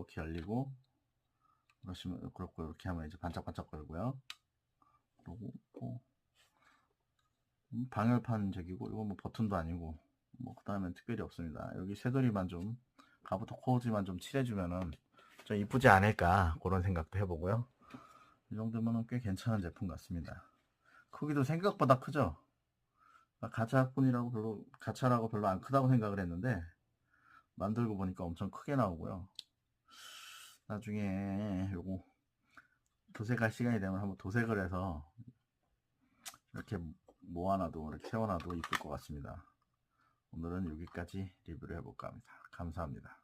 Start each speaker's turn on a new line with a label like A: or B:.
A: 이렇게 열리고 그러시면 그렇고 이렇게 하면 이제 반짝반짝 거리고요. 그리고 뭐 음, 방열판 적이고 이건 뭐 버튼도 아니고 뭐 그 다음엔 특별히 없습니다. 여기 새돌이만 좀 가부터 코어지만 좀 칠해주면은 좀 이쁘지 않을까 그런 생각도 해보고요. 이 정도면은 꽤 괜찮은 제품 같습니다. 크기도 생각보다 크죠. 가차뿐이라고 별로 가차라고 별로 안 크다고 생각을 했는데 만들고 보니까 엄청 크게 나오고요. 나중에 요거 도색할 시간이 되면 한번 도색을 해서 이렇게 모아놔도 이렇게 세워놔도 이쁠 것 같습니다. 오늘은 여기까지 리뷰를 해볼까 합니다. 감사합니다.